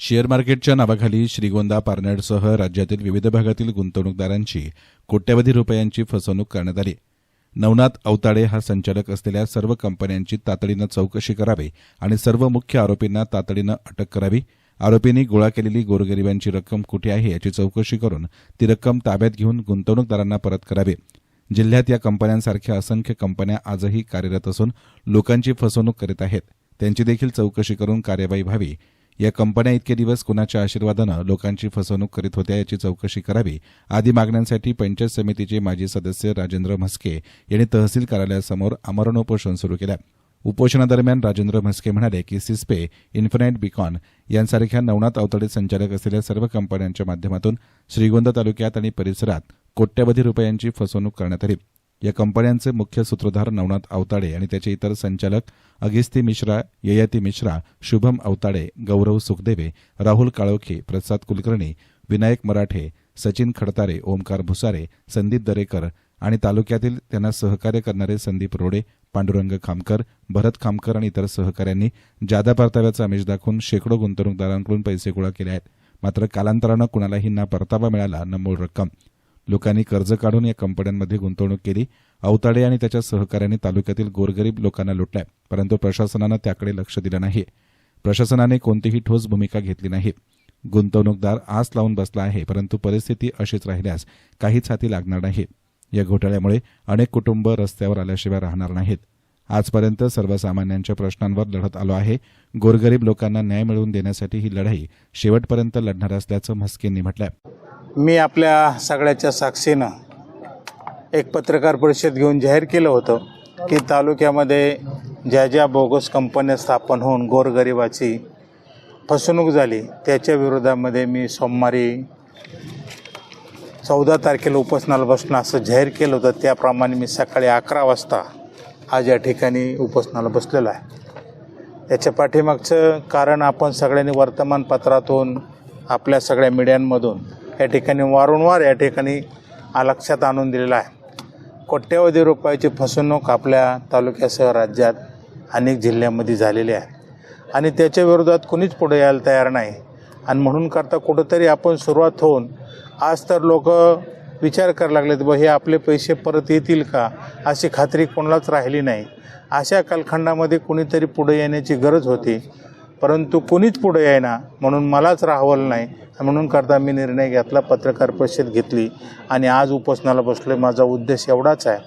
Share मार्केटच्या नावाखाली श्रीगोंदा पारनेरसह राज्यातील विविध भागातील गुंतवणूकदारांची कोट्यवधी रुपयांची फसवणूक करण्यात आली. नवनाथ अवताडे हा संचालक असलेल्या सर्व कंपन्यांची तातडीनं चौकशी करावी आणि सर्व मुख्य आरोपींना तातडीनं अटक करावी. आरोपींनी गोळा केलेली गोरगरिबांची रक्कम कुठे आहे याची चौकशी करून ती रक्कम ताब्यात घेऊन गुंतवणूकदारांना परत करावी. जिल्ह्यात या कंपन्यांसारख्या असंख्य कंपन्या आजही कार्यरत असून लोकांची फसवणूक करीत आहेत. त्यांची देखील चौकशी करून कार्यवाही व्हावी. या कंपन्या इतके दिवस कुणाच्या आशीर्वादानं लोकांची फसवणूक करीत होत्या याची चौकशी करावी आदी मागण्यांसाठी पंचायत समितीचे माजी सदस्य राजेंद्र म्हस्के यांनी तहसील कार्यालयासमोर आमरण उपोषण सुरू केलं. उपोषणादरम्यान राजेंद्र म्हस्के म्हणाले की सिस्पे इन्फिनाईट बिकॉन यांसारख्या नवनाथ अवतडे संचालक असलेल्या सर्व कंपन्यांच्या माध्यमातून श्रीगोंदा तालुक्यात आणि परिसरात कोट्यवधी रुपयांची फसवणूक करण्यात आली. या कंपन्यांचे मुख्य सूत्रधार नवनाथ अवताडे आणि त्याचे इतर संचालक अगिस्ती मिश्रा ययाती मिश्रा शुभम अवताडे गौरव सुखदेवे राहुल काळोखे प्रसाद कुलकर्णी विनायक मराठे सचिन खडतारे ओमकार भुसारे संदीप दरेकर आणि तालुक्यातील त्यांना सहकार्य करणारे संदीप रोडे पांडुरंग खामकर भरत खामकर आणि इतर सहकाऱ्यांनी जादा परताव्याचा आमिष दाखवून शेकडो गुंतवणूकदारांकडून पैसे गोळा केले आहेत. मात्र कालांतरानं कुणालाही ना परतावा मिळाला न मूळ रक्कम. लोकांनी कर्ज काढून या कंपन्यांमध्ये गुंतवणूक केली. अवताडे आणि त्याच्या सहकाऱ्यांनी तालुक्यातील गोरगरीब लोकांना लुटलाय परंतु प्रशासनानं त्याकडे लक्ष दिलं नाही प्रशासनाने कोणतीही ठोस भूमिका घेतली नाही. गुंतवणूकदार आस लावून बसला आहे परंतु परिस्थिती अशीच राहिल्यास काहीच हाती लागणार नाही. या घोटाळ्यामुळे अनेक कुटुंब रस्त्यावर आल्याशिवाय राहणार नाहीत. आजपर्यंत सर्वसामान्यांच्या प्रश्नांवर लढत आलो आहे. गोरगरीब लोकांना न्याय मिळवून देण्यासाठी ही लढाई शेवटपर्यंत लढणार असल्याचं म्हस्केंनी म्हटलं मी आपल्या सगळ्याच्या साक्षीनं एक पत्रकार परिषद घेऊन जाहीर केलं होतं की तालुक्यामध्ये ज्या ज्या बोगस कंपन्या स्थापन होऊन गोरगरिबाची फसवणूक झाली त्याच्या विरोधामध्ये मी सोमवारी चौदा तारखेला उपोषणाला बसणं असं जाहीर केलं होतं. त्याप्रमाणे मी सकाळी अकरा वाजता आज या ठिकाणी उपोषणाला बसलेलो आहे. याच्या पाठीमागचं कारण आपण सगळ्यांनी वर्तमानपत्रातून आपल्या सगळ्या मीडियांमधून या ठिकाणी वारंवार या ठिकाणी आ- लक्षात आणून दिलेला आहे. कोट्यवधी रुपयाची फसवणूक आपल्या तालुक्यासह राज्यात अनेक जिल्ह्यामध्ये झालेली आहे. आणि त्याच्या विरोधात कुणीच पुढे यायला तयार नाही. आणि म्हणून करता कुठंतरी आपण सुरुवात होऊन आज तर लोक विचार करायला लागलेत बा हे आपले पैसे परत येतील का? अशी खात्री कोणालाच राहिली नाही. अशा कालखंडामध्ये कुणीतरी पुढे येण्याची गरज होती. परंतु कुणीच पुढे येईना. म्हणून मलाच राहवलं नाही. म्हणून करता मी निर्णय घेतला पत्रकार परिषद घेतली. आणि आज उपोषणाला बसलो माझा उद्देश एवढाच आहे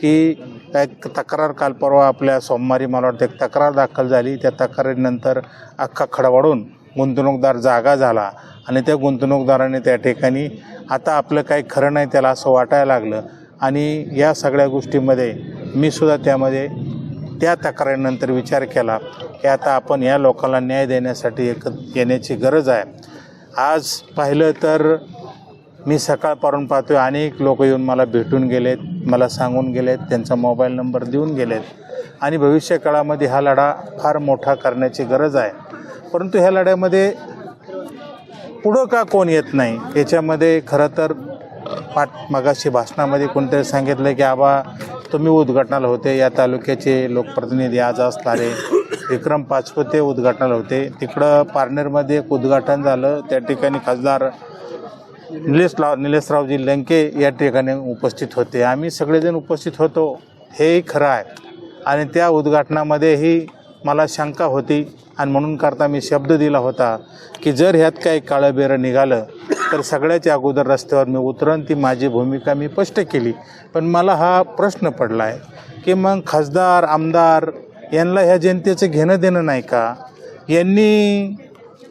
की एक तक्रार काल परवा आपल्या सोमवारी मला वाटतं एक तक्रार दाखल झाली. त्या तक्रारीनंतर अख्खा खडवाडून गुंतवणूकदार जागा झाला. आणि त्या गुंतवणूकदाराने त्या ठिकाणी आता आपलं काही खरं नाही त्याला असं वाटायला लागलं. आणि या सगळ्या गोष्टीमध्ये मी सुद्धा त्यामध्ये त्या तक्रारीनंतर विचार केला की आता आपण या लोकांना न्याय देण्यासाठी एक येण्याची गरज आहे. आज पाहिलं तर मी सकाळपासून पाहतोय अनेक लोक येऊन मला भेटून गेलेत मला सांगून गेलेत त्यांचा मोबाईल नंबर देऊन गेलेत. आणि भविष्य काळामध्ये हा लढा फार मोठा करण्याची गरज आहे. परंतु ह्या लढ्यामध्ये पुढं का कोण येत नाही? याच्यामध्ये खरं तर पाठ मगाशी भाषणामध्ये कोणतरी सांगितलं की आबा तुम्ही उद्घाटनाला होते. या तालुक्याचे लोकप्रतिनिधी आज असणारे विक्रम पाचपुते उद्घाटनाला होते. तिकडं पारनेरमध्ये एक उद्घाटन झालं. त्या ठिकाणी खासदार निलेशराव निलेशरावजी लंके या ठिकाणी उपस्थित होते. आम्ही सगळेजण उपस्थित होतो. हेही खरं आहे. आणि त्या उद्घाटनामध्येही मला शंका होती. आणि म्हणून करता मी शब्द दिला होता की जर ह्यात काही काळं बेरं निघालं तर सगळ्याच्या अगोदर रस्त्यावर मी उतरन ती माझी भूमिका मी स्पष्ट केली. पण मला हा प्रश्न पडला आहे की मग खासदार आमदार यांना ह्या जनतेचं घेणं देणं नाही का? यांनी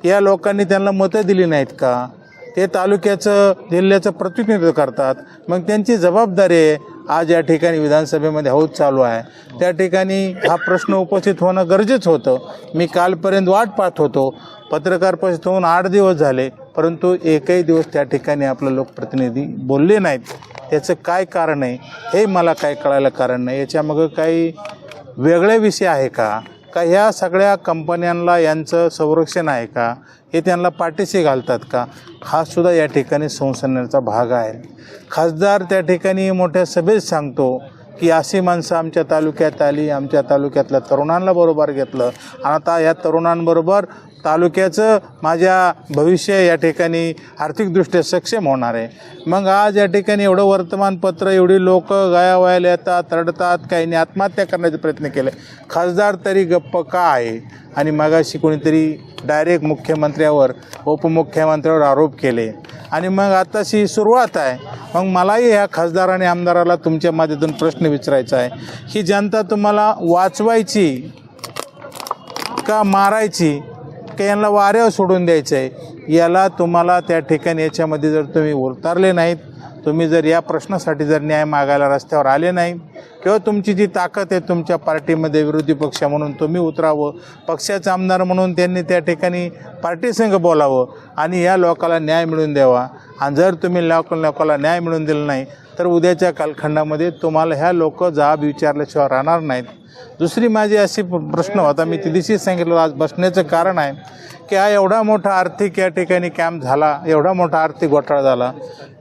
या लोकांनी त्यांना मतं दिली नाहीत का? ते तालुक्याचं जिल्ह्याचं प्रतिनिधित्व करतात. मग त्यांची जबाबदारी आहे आज या ठिकाणी विधानसभेमध्ये हौद चालू आहे. त्या ठिकाणी हा प्रश्न उपस्थित होणं गरजेचं होतं. मी कालपर्यंत वाट पाहत होतो. पत्रकार परिषद होऊन आठ दिवस झाले. परंतु एकही दिवस त्या ठिकाणी आपलं लोकप्रतिनिधी बोलले नाहीत. त्याचं काय कारण आहे? हे मला काय कळायला कारण नाही. याच्यामागं काही वेगळे विषय आहे का? का ह्या सगळ्या कंपन्यांना यांचं संरक्षण आहे का? हे त्यांना पाठीशी घालतात का? हा सुद्धा या ठिकाणी संसरण्याचा भाग आहे. खासदार त्या ठिकाणी मोठ्या सभेत सांगतो की अशी माणसं आमच्या तालुक्यात आली आमच्या तालुक्यातल्या तरुणांना बरोबर घेतलं. आणि आता या तरुणांबरोबर तालुक्याचं माझ्या भविष्य या ठिकाणी आर्थिकदृष्ट्या सक्षम होणार आहे. मग आज या ठिकाणी एवढं वर्तमानपत्र एवढी लोक गायावायला येतात रडतात काहींनी आत्महत्या करण्याचे प्रयत्न केले. खासदार तरी गप्प का आहे? आणि मगाशी कोणीतरी डायरेक्ट मुख्यमंत्र्यावर उपमुख्यमंत्र्यावर आरोप केले. आणि मग आताशी सुरुवात आहे. मग मलाही ह्या खासदार आणि आमदाराला तुमच्या माध्यमातून प्रश्न विचारायचा आहे. ही जनता तुम्हाला वाचवायची का मारायची? का यांना वाऱ्यावर सोडून द्यायचं आहे याला तुम्हाला त्या ठिकाणी याच्यामध्ये जर तुम्ही उतरले नाहीत तुम्ही जर या प्रश्नासाठी जर न्याय मागायला रस्त्यावर आले नाही किंवा तुमची जी ताकद आहे तुमच्या पार्टीमध्ये विरोधी पक्ष म्हणून तुम्ही उतरावं पक्षाचे आमदार म्हणून त्यांनी त्या ठिकाणी पार्टीसंघ बोलावं आणि या लोकाला न्याय मिळून द्यावा. आणि जर तुम्ही लोक लोकाला न्याय मिळून दिला नाही तर उद्याच्या कालखंडामध्ये तुम्हाला ह्या लोक जाब विचारल्याशिवाय राहणार नाहीत. दुसरी माझी अशी प्रश्न होता मी त्या दिवशीच सांगितलं आज बसण्याचं कारण आहे की हा एवढा मोठा आर्थिक या ठिकाणी कॅम्प झाला एवढा मोठा आर्थिक घोटाळा झाला.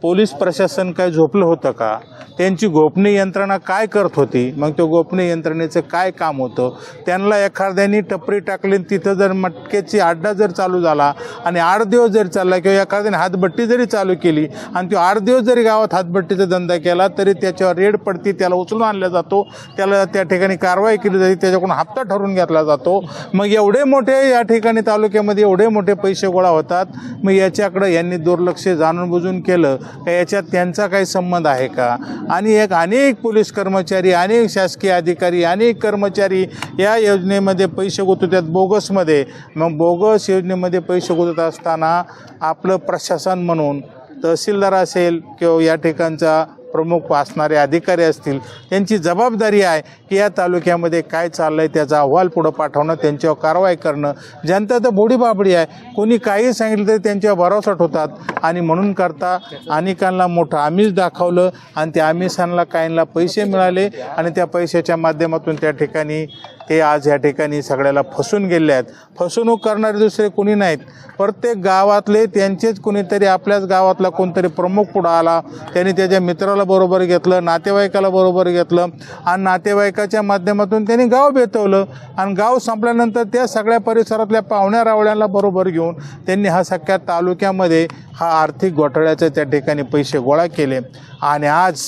पोलीस प्रशासन काय झोपलं होतं का? त्यांची गोपनीय यंत्रणा काय करत होती? मग त्या गोपनीय यंत्रणेचं काय काम होतं? त्यांना एखाद्यानी टपरी टाकली तिथं जर मटक्याची अड्डा जर चालू झाला आणि आठ दिवस जरी चालला किंवा एखाद्याने हातभट्टी जरी चालू केली आणि तो आठ दिवस जरी गावात हातभट्टीचा धंदा केला तरी त्याच्यावर रेड पडती त्याला उचलून आणला जातो त्याला त्या ठिकाणी कारवाई केली जाते त्याच्याकडून हप्ता ठरवून घेतला जातो. मग एवढे मोठे या ठिकाणी तालुक्यामध्ये एवढे मोठे पैसे गोळा होतात मग याच्याकडं यांनी दुर्लक्ष जाणून बुजून केलं का याच्यात त्यांचा काही संबंध आहे का? आणि एक अनेक पोलीस कर्मचारी अनेक शासकीय अधिकारी अनेक कर्मचारी या योजनेमध्ये पैसे गुंतवतात बोगसमध्ये. मग बोगस योजनेमध्ये पैसे गुंतवत असताना आपलं प्रशासन म्हणून तहसीलदार असेल किंवा या ठिकाणचा प्रमुख असणारे अधिकारी असतील त्यांची जबाबदारी आहे की या तालुक्यामध्ये काय चाललं आहे त्याचा अहवाल पुढं पाठवणं त्यांच्यावर कारवाई करणं. जनता तर बोडी बाबडी आहे. कोणी काही सांगितलं तरी त्यांच्यावर भरोसा ठेवतात आणि म्हणून करता अनेकांना मोठं आमिष दाखवलं आणि त्या आमिषांना काहींना पैसे मिळाले आणि त्या पैशाच्या माध्यमातून त्या ठिकाणी ते आज या ठिकाणी सगळ्याला फसून गेले आहेत. फसवणूक करणारे दुसरे कोणी नाहीत. प्रत्येक गावातले त्यांचेच कोणीतरी आपल्याच गावातला कोणतरी प्रमुख पुढं आला. त्यांनी त्याच्या मित्राला बरोबर घेतलं नातेवाईकाला बरोबर घेतलं आणि नातेवाईकाच्या माध्यमातून त्यांनी गाव बेतवलं आणि गाव संपल्यानंतर त्या सगळ्या परिसरातल्या पाहुण्या रावळ्यांना बरोबर घेऊन त्यांनी हा सगळ्या तालुक्यामध्ये हा आर्थिक घोटाळ्याचे त्या ठिकाणी पैसे गोळा केले. आणि आज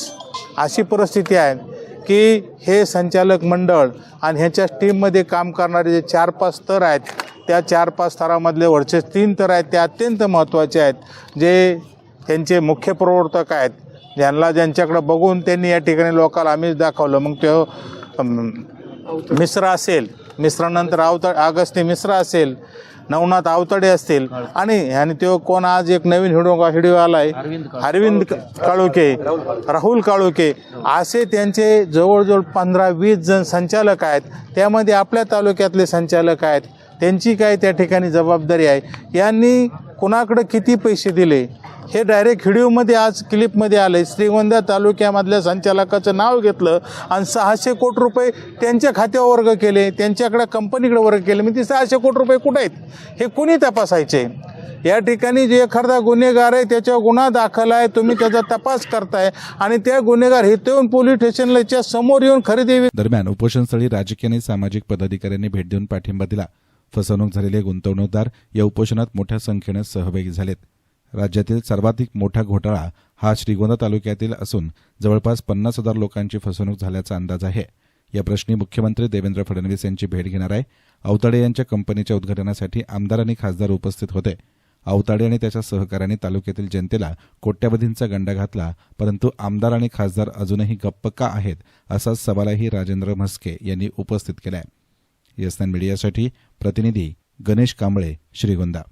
अशी परिस्थिती आहे की हे संचालक मंडळ आणि ह्याच्या टीममध्ये काम करणारे जे चार पाच स्तर आहेत त्या चार पाच स्तरामधले वरचे तीन तर आहेत ते अत्यंत महत्त्वाचे आहेत. जे त्यांचे मुख्य प्रवर्तक आहेत ज्यांना ज्यांच्याकडं बघून त्यांनी या ठिकाणी लोकांना आम्हीच दाखवलं मग तो मिश्रा मिश्र असेल मिश्रानंतर आवता अगस्ती मिश्र असेल नवनाथ आवताडे असतील. आणि आणि तो कोण आज एक नवीन हिडो हिडिओ आलाय? अरविंद काळुके. राहुल काळुके. असे त्यांचे जवळजवळ पंधरा वीस जण संचालक आहेत. त्यामध्ये आपल्या तालुक्यातले संचालक आहेत. त्यांची काय त्या ठिकाणी जबाबदारी आहे? यांनी कुणाकडं किती पैसे दिले? हे डायरेक्ट व्हिडिओमध्ये आज क्लिपमध्ये आलं आहे श्रीगोंदा तालुक्यामधल्या संचालकाचं नाव घेतलं आणि सहाशे कोटी रुपये त्यांच्या खात्यावर वर्ग केले. त्यांच्याकडे कंपनीकडे वर्ग केले. म्हणजे सहाशे कोटी रुपये कुठे आहेत? हे कुणी तपासायचे? या ठिकाणी जे एखादा गुन्हेगार आहे त्याच्यावर गुन्हा दाखल आहे. तुम्ही त्याचा तपास करताय आणि त्या गुन्हेगार हे येऊन पोलीस स्टेशनला समोर येऊन खरेदी दरम्यान उपोषणस्थळी राजकीय आणि सामाजिक पदाधिकाऱ्यांनी भेट देऊन पाठिंबा दिला. फसवणूक झालेले गुंतवणूकदार या उपोषणात मोठ्या संख्येनं सहभागी झालेत. राज्यातील सर्वाधिक मोठा घोटाळा हा श्रीगोंदा तालुक्यातील असून जवळपास पन्नास हजार लोकांची फसवणूक झाल्याचा अंदाज आहे. या प्रश्नी मुख्यमंत्री देवेंद्र फडणवीस यांची भेट घेणार आहे. अवताडे यांच्या कंपनीच्या उद्घाटनासाठी आमदार आणि खासदार उपस्थित होते. अवताडे आणि त्याच्या सहकाऱ्यांनी तालुक्यातील जनतेला कोट्यावधींचा गंडा घातला परंतु आमदार आणि खासदार अजूनही गप्प का आहेत असा सवालही राजेंद्र म्हस्के यांनी उपस्थित केलाय. यस्तान मीडियासाठी प्रतिनिधी गणेश कांबळे श्रीगोंदा.